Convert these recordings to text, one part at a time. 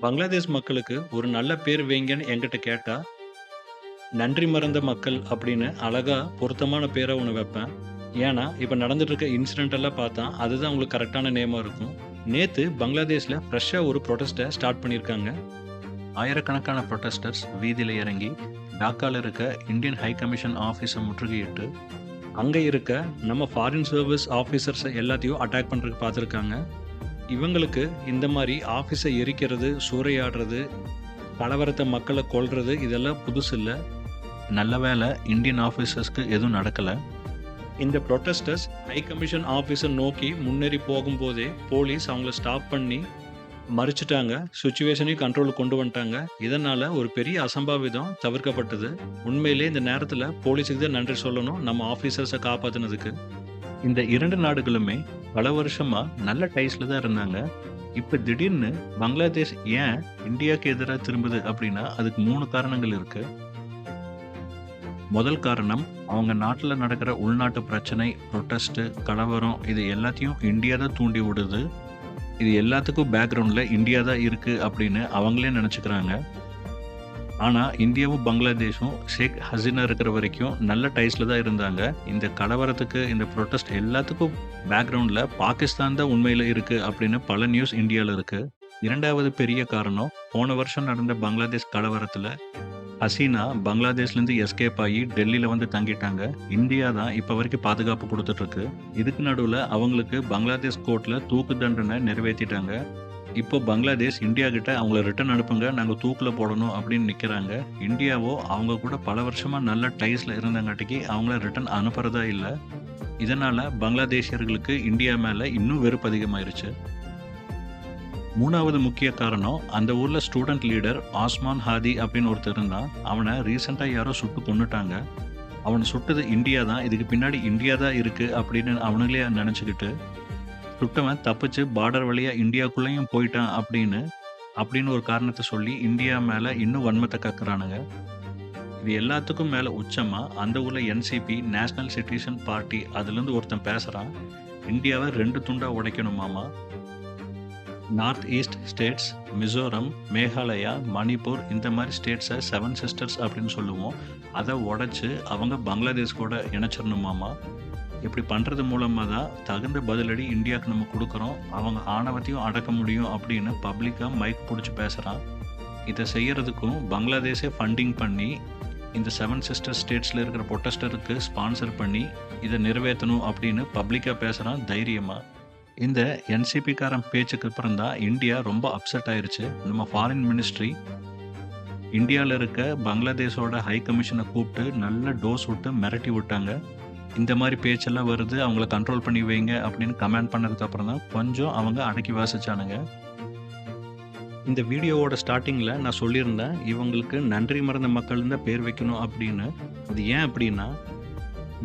பங்களாதேஷ் மக்களுக்கு ஒரு நல்ல பேர் வைங்கன்னு என்கிட்ட கேட்டா, நன்றி மறந்த மக்கள் அப்படின்னு அழகா பொருத்தமான பேரை ஒன்று வைப்பேன். ஏன்னா, இப்போ நடந்துட்டு இருக்க இன்சிடென்ட் எல்லாம் பார்த்தா, அதுதான் உங்களுக்கு கரெக்டான நேமா இருக்கும். நேத்து பங்களாதேஷ்ல ஃப்ரெஷ்ஷா ஒரு புரொடெஸ்ட்ட ஸ்டார்ட் பண்ணியிருக்காங்க. ஆயிரக்கணக்கான புரொட்டஸ்டர்ஸ் வீதியில் இறங்கி, டாக்காவில் இருக்க இந்தியன் ஹை கமிஷன் ஆஃபீஸை முற்றுகையிட்டு, அங்கே இருக்க நம்ம ஃபாரின் சர்வீஸ் ஆஃபீஸர்ஸை எல்லாத்தையும் அட்டாக் பண்ணுறதுக்கு பார்த்துருக்காங்க. இவங்களுக்கு இந்த மாதிரி ஆஃபீஸை எரிக்கிறது, சூறையாடுறது, கலவரத்தை மக்களை கொள்வது இதெல்லாம் புதுசு இல்லை நல்ல வேலை இந்தியன் ஆஃபீஸர்ஸ்க்கு எதுவும் நடக்கலை இந்த ப்ரொட்டஸ்டர்ஸ் ஹை கமிஷன் ஆஃபீஸை நோக்கி முன்னேறி போகும்போதே, போலீஸ் அவங்கள ஸ்டாப் பண்ணி மறிச்சிட்டாங்க சுச்சுவேஷனையும் கண்ட்ரோலுக்கு கொண்டு வந்துட்டாங்க. இதனால் ஒரு பெரிய அசம்பாவிதம் தவிர்க்கப்பட்டது. உண்மையிலே இந்த நேரத்தில் போலீஸுக்கு தான் நன்றி சொல்லணும், நம்ம ஆஃபீஸர்ஸை காப்பாற்றினதுக்கு இந்த இரண்டு நாடுகளுமே பல வருஷமா நல்ல டைஸ்ல தான் இருந்தாங்க. இப்ப திடீர்னு பங்களாதேஷ் ஏன் இந்தியாக்கு எதிராக திரும்புது அப்படின்னா, அதுக்கு மூணு காரணங்கள் இருக்கு. முதல் காரணம், அவங்க நாட்டில் நடக்கிற உள்நாட்டு பிரச்சனை, ப்ரொட்டஸ்ட்டு கலவரம் இது எல்லாத்தையும் இந்தியா தான் தூண்டி விடுது. இது எல்லாத்துக்கும் பேக்ரவுண்டில் இந்தியா தான் இருக்குது அப்படின்னு அவங்களே நினச்சிக்கிறாங்க ஆனால் இந்தியாவும் பங்களாதேஷும் ஷேக் ஹசீனா இருக்கிற வரைக்கும் நல்ல டைஸில் தான் இருந்தாங்க. இந்த கலவரத்துக்கு, இந்த ப்ரொட்டஸ்ட் எல்லாத்துக்கும் பேக்ரவுண்டில் பாகிஸ்தான் தான் உண்மையில் இருக்குது அப்படின்னு பல நியூஸ் இந்தியாவில் இருக்குது இரண்டாவது பெரிய காரணம், போன வருஷம் நடந்த பங்களாதேஷ் கலவரத்தில் ஹசீனா பங்களாதேஷ்லேருந்து எஸ்கேப் ஆகி டெல்லியில் வந்து தங்கிட்டாங்க. இந்தியா தான் இப்போ வரைக்கும் பாதுகாப்பு கொடுத்துட்ருக்கு இதுக்கு நடுவில் அவங்களுக்கு பங்களாதேஷ் கோர்ட்டில் தூக்கு தண்டனை நிறைவேற்றிட்டாங்க இப்போ பங்களாதேஷ் இந்தியா கிட்ட அவங்கள ரிட்டர்ன் அனுப்புங்க, நாங்க தூக்குல போடணும் அப்படின்னு நிக்கிறாங்க. இந்தியாவோ அவங்க கூட பல வருஷமா நல்ல டைஸில் இருந்தங்காட்டிக்கு அவங்கள ரிட்டர்ன் அனுப்புறதா இல்லை இதனால பங்களாதேஷியர்களுக்கு இந்தியா மேல இன்னும் வெறுப்பு அதிகமாயிருச்சு. மூணாவது முக்கிய காரணம், அந்த ஊர்ல ஸ்டூடெண்ட் லீடர் ஆஸ்மான் ஹாதி அப்படின்னு ஒருத்தர் இருந்தான். அவனை ரீசெண்டாக யாரோ சுட்டு கொண்டுட்டாங்க அவனை சுட்டது இந்தியா தான். இதுக்கு பின்னாடி இந்தியா தான் இருக்கு அப்படின்னு அவனுங்களே நினச்சிக்கிட்டு சுட்டவன் தப்பிச்சு பார்டர் வழியாக இந்தியாக்குள்ளேயும் போயிட்டான் அப்படின்னு அப்படின்னு ஒரு காரணத்தை சொல்லி இந்தியா மேலே இன்னும் வன்மத்தை கக்குறானுங்க. இது எல்லாத்துக்கும் மேலே உச்சமாக அந்த ஊரில் என்சிபி நேஷனல் சிட்டிசன் பார்ட்டி அதுலேருந்து ஒருத்தன் பேசுகிறான் இந்தியாவை ரெண்டு துண்டாக உடைக்கணுமாமா. North east states, Mizoram, Meghalaya, Manipur இந்த மாதிரி ஸ்டேட்ஸை செவன் சிஸ்டர்ஸ் அப்படின்னு சொல்லுவோம். அதை உடைச்சி அவங்க பங்களாதேஷ் கூட இணைச்சிடணுமாமா இப்படி பண்ணுறது மூலமாக தான் தகுந்த பதிலடி இந்தியாக்கு நம்ம கொடுக்குறோம். அவங்க ஆணவத்தையும் அடக்க முடியும் அப்படின்னு பப்ளிக்காக மைக் பிடிச்சி பேசுகிறான் இதை செய்கிறதுக்கும் பங்களாதேஷே ஃபண்டிங் பண்ணி, இந்த செவன் சிஸ்டர் ஸ்டேட்ஸில் இருக்கிற பொட்டஸ்டருக்கு ஸ்பான்சர் பண்ணி, இதை நிறைவேற்றணும் அப்படின்னு பப்ளிக்காக பேசுகிறான் தைரியமாக இந்த என்சிபிக்காரன் பேச்சுக்கு அப்புறம் தான் இந்தியா ரொம்ப அப்செட் ஆயிடுச்சு நம்ம ஃபாரின் மினிஸ்ட்ரி இந்தியாவில் இருக்க பங்களாதேஷோட ஹை கமிஷனை கூப்பிட்டு நல்ல டோஸ் விட்டு மிரட்டி விட்டாங்க. இந்த மாதிரி பேச்செல்லாம் வருது, அவங்கள கண்ட்ரோல் பண்ணி வைங்க அப்படின்னு கமெண்ட் பண்ணதுக்கு அப்புறம் தான் கொஞ்சம் அவங்க அடக்கி வாசிச்சானுங்க. இந்த வீடியோவோட ஸ்டார்டிங்கில் நான் சொல்லியிருந்தேன், இவங்களுக்கு நன்றி மறந்த மக்கள் தான் பேர் வைக்கணும் அப்படின்னு. அது ஏன் அப்படின்னா,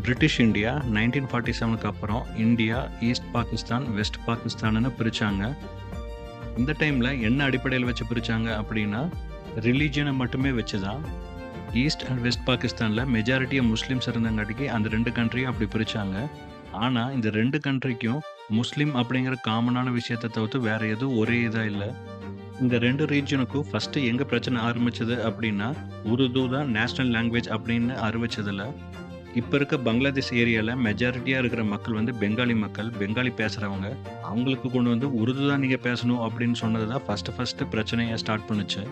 பிரிட்டிஷ் இந்தியா 1947க்கு அப்புறம் இந்தியா, ஈஸ்ட் பாகிஸ்தான், வெஸ்ட் பாகிஸ்தான்னு பிரிச்சாங்க. இந்த டைம்ல என்ன அடிப்படையில் வச்சு பிரிச்சாங்க அப்படின்னா, ரிலீஜியனை மட்டுமே வச்சு தான். ஈஸ்ட் அண்ட் வெஸ்ட் பாகிஸ்தானில் மெஜாரிட்டியாக முஸ்லீம்ஸ் இருந்தங்காட்டிக்கு அந்த ரெண்டு கண்ட்ரியும் அப்படி பிரித்தாங்க ஆனால் இந்த ரெண்டு கண்ட்ரிக்கும் முஸ்லீம் அப்படிங்கிற காமனான விஷயத்த தவிர்த்து வேற எதுவும் ஒரே இதாக இல்லை. இந்த ரெண்டு ரீஜனுக்கும் ஃபஸ்ட்டு எங்கே பிரச்சனை ஆரம்பிச்சது அப்படின்னா, உருது தான் நேஷனல் லாங்குவேஜ் அப்படின்னு அறிவிச்சதில். இப்போ இருக்க பங்களாதேஷ் ஏரியாவில் மெஜாரிட்டியாக இருக்கிற மக்கள் வந்து பெங்காலி மக்கள், பெங்காலி பேசுகிறவங்க அவங்களுக்கு கொண்டு வந்து உருது தான் நீங்கள் பேசணும் அப்படின்னு சொன்னது தான் ஃபஸ்ட்டு ஃபஸ்ட்டு பிரச்சனையை ஸ்டார்ட் பண்ணுச்சு.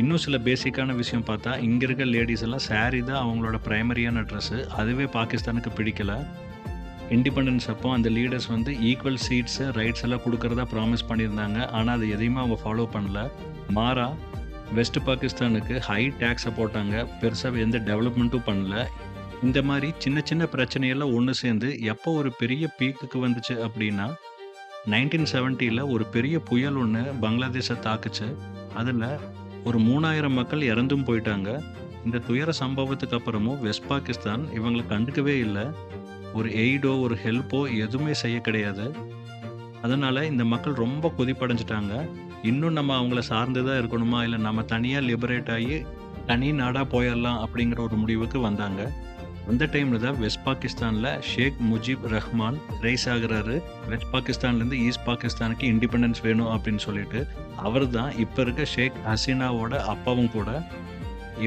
இன்னும் சில பேசிக்கான விஷயம் பார்த்தா, இங்கே இருக்க லேடீஸ் எல்லாம் சாரி தான் அவங்களோட ப்ரைமரியான ட்ரெஸ்ஸு அதுவே பாகிஸ்தானுக்கு பிடிக்கல. இண்டிபெண்டன்ஸ் அப்போ அந்த லீடர்ஸ் வந்து ஈக்குவல் சீட்ஸு ரைட்ஸ் எல்லாம் கொடுக்கறதா ப்ராமிஸ் பண்ணியிருந்தாங்க. ஆனால் அது எதையுமே அவங்க ஃபாலோ பண்ணல. மாறா வெஸ்ட் பாகிஸ்தானுக்கு ஹை டேக்ஸை போட்டாங்க. பெருசாக எந்த டெவலப்மெண்ட்டும் பண்ணல. இந்த மாதிரி சின்ன சின்ன பிரச்சனையெல்லாம் ஒன்று சேர்ந்து எப்போ ஒரு பெரிய பீக்குக்கு வந்துச்சு அப்படின்னா, 1970ல ஒரு பெரிய புயல் ஒன்று பங்களாதேஷை தாக்குச்சு. அதில் ஒரு 3000 மக்கள் இறந்தும் போயிட்டாங்க. இந்த துயர சம்பவத்துக்கு அப்புறமும் வெஸ்ட் பாகிஸ்தான் இவங்களை கண்டுக்கவே இல்லை ஒரு எய்டோ, ஒரு ஹெல்ப்போ எதுவுமே செய்ய கிடையாது. அதனால் இந்த மக்கள் ரொம்ப கொதிப்படைஞ்சிட்டாங்க இன்னும் நம்ம அவங்கள சார்ந்து தான் இருக்கணுமா, இல்லை நம்ம தனியாக லிபரேட் ஆகி தனி நாடாக போயிடலாம் அப்படிங்கிற ஒரு முடிவுக்கு வந்தாங்க. அந்த டைமில் தான் வெஸ்ட் பாகிஸ்தானில் ஷேக் முஜிப் ரஹ்மான் ரைஸ் ஆகிறாரு. வெஸ்ட் பாகிஸ்தான்லேருந்து ஈஸ்ட் பாகிஸ்தானுக்கு இண்டிபெண்டன்ஸ் வேணும் அப்படின்னு சொல்லிட்டு அவர் தான் இப்போ இருக்க ஷேக் ஹசீனாவோட அப்பாவும் கூட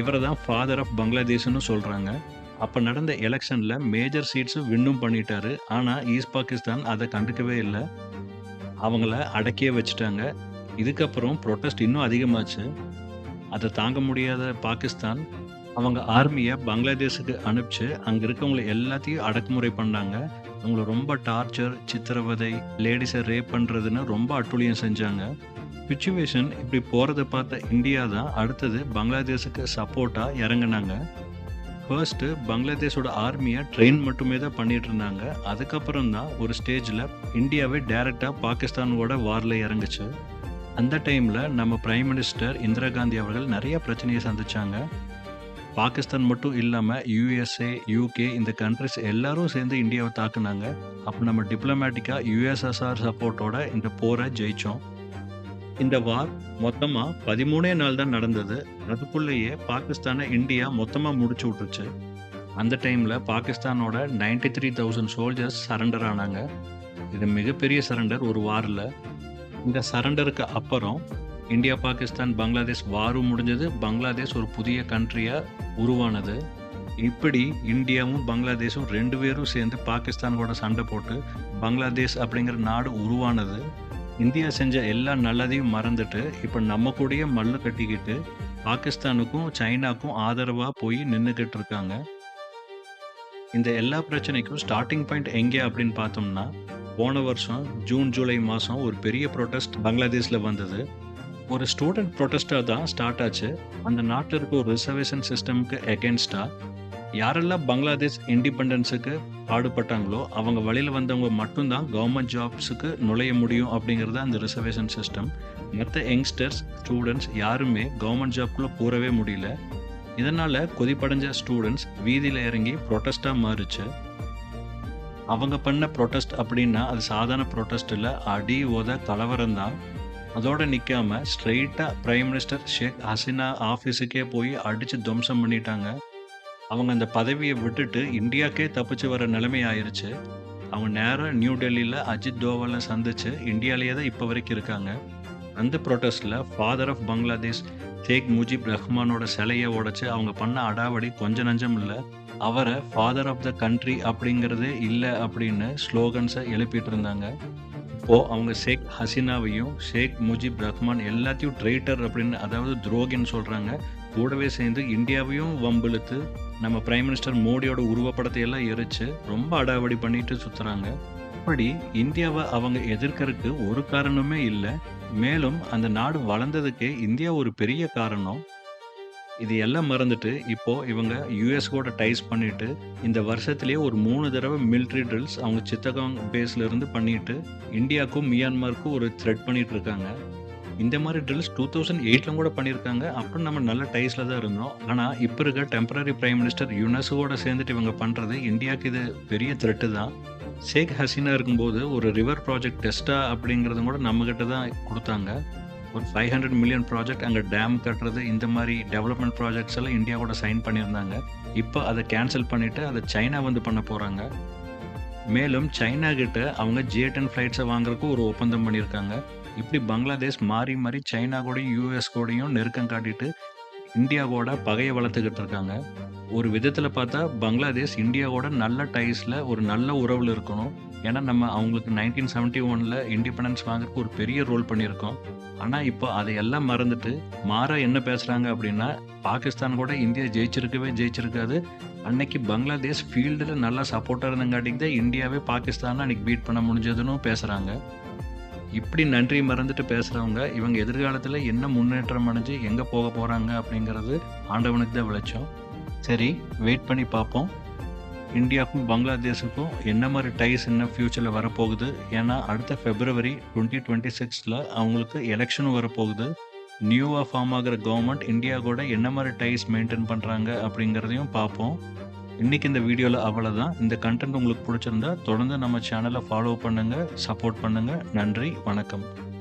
இவரை தான் ஃபாதர் ஆஃப் பங்களாதேஷ்னு சொல்கிறாங்க அப்போ நடந்த எலெக்ஷனில் மேஜர் சீட்ஸும் வின்னும் பண்ணிட்டாரு. ஆனால் ஈஸ்ட் பாகிஸ்தான் அதை கண்டுக்கவே இல்லை. அவங்கள அடக்கியே வச்சுட்டாங்க. இதுக்கப்புறம் ப்ரொட்டஸ்ட் இன்னும் அதிகமாச்சு. அதை தாங்க முடியாத பாகிஸ்தான் அவங்க ஆர்மியை பங்களாதேஷுக்கு அனுப்பிச்சு அங்கே இருக்கவங்களை எல்லாத்தையும் அடக்குமுறை பண்ணாங்க. அவங்கள ரொம்ப டார்ச்சர் சித்திரவதை லேடிஸை ரேப் பண்ணுறதுன்னு ரொம்ப அட்டூழியம் செஞ்சாங்க. சுச்சுவேஷன் இப்படி போகிறத பார்த்த இந்தியா தான் அடுத்தது பங்களாதேஷுக்கு சப்போர்ட்டாக இறங்குனாங்க. ஃபர்ஸ்ட்டு பங்களாதேஷோட ஆர்மியை ட்ரெயின் மட்டுமே தான் பண்ணிகிட்டு இருந்தாங்க. அதுக்கப்புறம் தான் ஒரு ஸ்டேஜில் இந்தியாவே டைரெக்டாக பாகிஸ்தானோட வாரில் இறங்குச்சு. அந்த டைமில் நம்ம பிரைம் மினிஸ்டர் இந்திரா காந்தி அவர்கள் நிறைய பிரச்சனையை சந்திச்சாங்க. பாகிஸ்தான் மட்டும் இல்லாமல் யூஎஸ்ஏ யூகே இந்த கண்ட்ரிஸ் எல்லாரும் சேர்ந்து இந்தியாவை தாக்குனாங்க. அப்போ நம்ம டிப்ளமேட்டிக்காக யூஎஸ்எஸ்ஆர் சப்போர்ட்டோட இந்த போரை ஜெயித்தோம் இந்த வார் மொத்தமாக பதிமூணே நாள் தான் நடந்தது. அதுக்குள்ளேயே பாகிஸ்தானை இந்தியா மொத்தமாக முடிச்சு விட்டுருச்சு. அந்த டைமில் பாகிஸ்தானோட ninety three thousand soldiers surrender ஆனாங்க. இது மிகப்பெரிய சரண்டர் ஒரு வாரில் இந்த சரண்டருக்கு அப்புறம் இந்தியா பாகிஸ்தான் பங்களாதேஷ் வாரும் முடிஞ்சது. பங்களாதேஷ் ஒரு புதிய கண்ட்ரியாக உருவானது. இப்படி இந்தியாவும் பங்களாதேஷும் ரெண்டு பேரும் சேர்ந்து பாகிஸ்தான் கூட சண்டை போட்டு பங்களாதேஷ் அப்படிங்கிற நாடு உருவானது. இந்தியா செஞ்ச எல்லா நல்லதையும் மறந்துட்டு இப்போ நம்ம கூடயே மல்லு கட்டிக்கிட்டு பாகிஸ்தானுக்கும் சைனாக்கும் ஆதரவாக போய் நின்றுக்கிட்டு இருக்காங்க. இந்த எல்லா பிரச்சனைக்கும் ஸ்டார்டிங் பாயிண்ட் எங்கே அப்படின்னு பார்த்தோம்னா போன வருஷம் ஜூன் ஜூலை மாதம் ஒரு பெரிய ப்ரொட்டஸ்ட் பங்களாதேஷில் வந்தது. ஒரு ஸ்டூடெண்ட் ப்ரொட்டஸ்டாக தான் ஸ்டார்ட் ஆச்சு. அந்த நாட்டில் இருக்க ஒரு ரிசர்வேஷன் சிஸ்டம்க்கு எகென்ஸ்டாக யாரெல்லாம் பங்களாதேஷ் இண்டிபெண்டன்ஸுக்கு பாடுபட்டாங்களோ அவங்க வழியில் வந்தவங்க மட்டும்தான் கவர்மெண்ட் ஜாப்ஸுக்கு நுழைய முடியும் அப்படிங்கிறது அந்த ரிசர்வேஷன் சிஸ்டம் மற்ற யங்ஸ்டர்ஸ் ஸ்டூடெண்ட்ஸ் யாருமே கவர்மெண்ட் ஜாப்குள்ளே போகவே முடியல. இதனால் கொதிப்படைஞ்ச ஸ்டூடெண்ட்ஸ் வீதியில் இறங்கி ப்ரொட்டஸ்டாக மாறுச்சு. அவங்க பண்ண ப்ரொட்டஸ்ட் அப்படின்னா அது சாதாரண ப்ரொட்டஸ்ட் இல்லை அடி ஓத கலவரம் தான். அதோட நிற்காம ஸ்ட்ரெயிட்டாக பிரைம் மினிஸ்டர் ஷேக் ஹசினா ஆஃபீஸுக்கே போய் அடித்து துவம்சம் பண்ணிட்டாங்க. அவங்க அந்த பதவியை விட்டுட்டு இந்தியாக்கே தப்பிச்சு வர நிலைமை ஆயிடுச்சு அவங்க நேராக நியூ டெல்லியில் அஜித் தோவலை சந்தித்து இந்தியாவிலேயே தான் இப்போ வரைக்கும் இருக்காங்க. அந்த ப்ரொட்டஸ்டில் ஃபாதர் ஆஃப் பங்களாதேஷ் ஷேக் முஜிப் ரஹ்மானோட சிலையை உடச்சி அவங்க பண்ண அடாவடி கொஞ்ச நஞ்சம் இல்லை. அவரை ஃபாதர் ஆஃப் த கண்ட்ரி அப்படிங்கிறதே இல்லை அப்படின்னு ஸ்லோகன்ஸை எழுப்பிட்டு இருந்தாங்க. ஓ அவங்க ஷேக் ஹசீனாவையும் ஷேக் முஜிப் ரஹ்மான் எல்லாத்தையும் ட்ரைட்டர் அப்படின்னு அதாவது துரோகின்னு சொல்கிறாங்க கூடவே சேர்ந்து இந்தியாவையும் வம்பிழுத்து நம்ம பிரைம் மினிஸ்டர் மோடியோட உருவப்படத்தை எல்லாம் எரிச்சு ரொம்ப அடாவடி பண்ணிட்டு சுற்றுறாங்க அப்படி இந்தியாவை அவங்க எதிர்க்கறதுக்கு ஒரு காரணமே இல்லை. மேலும் அந்த நாடு வளர்ந்ததுக்கே இந்தியா ஒரு பெரிய காரணம். இது எல்லாம் மறந்துட்டு இப்போ இவங்க யூஎஸ் கூட டைஸ் பண்ணிட்டு இந்த வருஷத்துலேயே ஒரு மூணு தடவை மிலிட்ரி ட்ரில்ஸ் அவங்க சித்தகாங் பேஸ்ல இருந்து பண்ணிட்டு இந்தியாவுக்கும் மியான்மருக்கும் ஒரு த்ரெட் பண்ணிட்டு இருக்காங்க. இந்த மாதிரி ட்ரில்ஸ் டூ தௌசண்ட் எயிட்ல கூட பண்ணியிருக்காங்க. அப்புறம் நம்ம நல்ல டைஸில் தான் இருந்தோம். ஆனால் இப்போ இருக்க டெம்பரரி பிரைம் மினிஸ்டர் யுனெஸ்கோட சேர்ந்துட்டு இவங்க பண்ணுறது இந்தியாவுக்கு இது பெரிய த்ரெட்டு தான். ஷேக் ஹசீனா இருக்கும்போது ஒரு ரிவர் ப்ராஜெக்ட் டெஸ்டா அப்படிங்கிறதும் கூட நம்மக்கிட்ட தான் கொடுத்தாங்க. ஒரு ஃபைவ் ஹண்ட்ரட் மில்லியன் ப்ராஜெக்ட் அங்கே டேம் கட்டுறது இந்த மாதிரி டெவலப்மெண்ட் ப்ராஜெக்ட்ஸ் எல்லாம் இந்தியா கூட சைன் பண்ணியிருந்தாங்க. இப்போ அதை கேன்சல் பண்ணிவிட்டு அதை சைனா வந்து பண்ண போகிறாங்க மேலும் சைனா கிட்ட அவங்க ஜே ஃப்ளைட்ஸை வாங்குறதுக்கு ஒரு ஒப்பந்தம் பண்ணியிருக்காங்க. இப்படி பங்களாதேஷ் மாறி மாறி சைனா கூடயும் யூஎஸ் கூடயும் நெருக்கம் காட்டிட்டு இந்தியாவோட பகையை வளர்த்துக்கிட்டு இருக்காங்க. ஒரு விதத்தில் பார்த்தா பங்களாதேஷ் இந்தியாவோட நல்ல டைஸில் ஒரு நல்ல உறவில் இருக்கணும். ஏன்னா நம்ம அவங்களுக்கு நைன்டீன் செவன்ட்டி ஒனில் இண்டிபெண்டன்ஸ் வாங்குறதுக்கு ஒரு பெரிய ரோல் பண்ணியிருக்கோம். ஆனால் இப்போ அதையெல்லாம் மறந்துட்டு மாற என்ன பேசுகிறாங்க அப்படின்னா பாகிஸ்தான் கூட இந்தியா ஜெயிச்சிருக்கவே ஜெயிச்சிருக்காது. அன்னைக்கு பங்களாதேஷ் ஃபீல்டில் நல்லா சப்போர்ட்டாக இருந்தங்காட்டிக்கு தான் இந்தியாவே பாகிஸ்தானை அன்னைக்கு பீட் பண்ண முடிஞ்சதுன்னு பேசுகிறாங்க இப்படி நன்றி மறந்துட்டு பேசுகிறவங்க இவங்க எதிர்காலத்தில் என்ன முன்னேற்றம் அடைஞ்சு எங்கே போக போகிறாங்க அப்படிங்கிறது ஆண்டவனுக்கு தான் விளைச்சோம். சரி வெயிட் பண்ணி பார்ப்போம். இந்தியாவுக்கும் பங்களாதேஷுக்கும் என்ன மாதிரி டைஸ் என்ன ஃப்யூச்சரில் வரப்போகுது? ஏன்னா அடுத்த ஃபெப்ரவரி டுவெண்ட்டி டுவெண்ட்டி சிக்ஸில் அவங்களுக்கு எலெக்ஷனும் வரப்போகுது. நியூவாக ஃபார்ம் ஆகிற கவர்மெண்ட் இந்தியா கூட என்ன மாதிரி டைஸ் மெயின்டைன் பண்ணுறாங்க அப்படிங்கிறதையும் பார்ப்போம். இன்னைக்கு இந்த வீடியோவில் அவ்வளோதான் இந்த கண்டென்ட் உங்களுக்கு பிடிச்சிருந்தா தொடர்ந்து நம்ம சேனலை ஃபாலோ பண்ணுங்கள் சப்போர்ட் பண்ணுங்கள் நன்றி வணக்கம்.